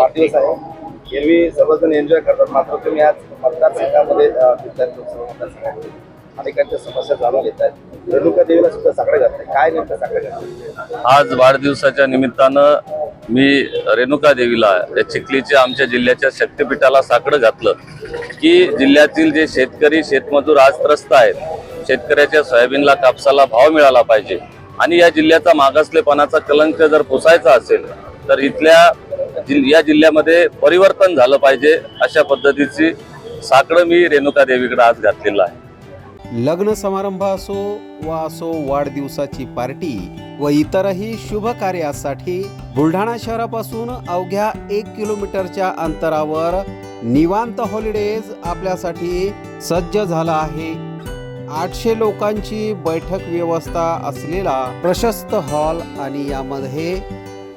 वाढदिवस आहे. एरवी सर्वजण एन्जॉय करतात. मात्र तुम्ही आज मतदारसंघामध्ये अ, लोकसभा मतदारसंघामध्ये अनेकांच्या समस्या जाणून घेत आहेत. रेणुका देवीला सुद्धा साकडे घातले काय नेमकं साकडे घातले आज वाढदिवसाच्या निमित्तानं मी रेणुका देवीला या चिखलीच्या आमच्या जिल्ह्याच्या शक्तीपीठाला साकडं घातलं की जिल्ह्यातील जे शेतकरी शेतमजूर आज त्रस्त आहेत शेतकऱ्याच्या सोयाबीनला कापसाला भाव मिळाला पाहिजे. आणि या जिल्ह्याचा मागासलेपणाचा कलंक जर पुसायचा असेल तर इथल्या या जिल्ह्यामध्ये परिवर्तन झालं पाहिजे अशा पद्धतीची साकडं मी रेणुका देवीकडे आज घातलेलं आहे. लग्न समारंभ असो वा असो वाढदिवसाची पार्टी व इतरही शुभ कार्यासाठी बुलढाणा शहरापासून अवघ्या एक किलोमीटरच्या अंतरावर निवांत हॉलिडेज आपल्यासाठी सज्ज झाला आहे. आठशे लोकांची बैठक व्यवस्था असलेला प्रशस्त हॉल आणि यामध्ये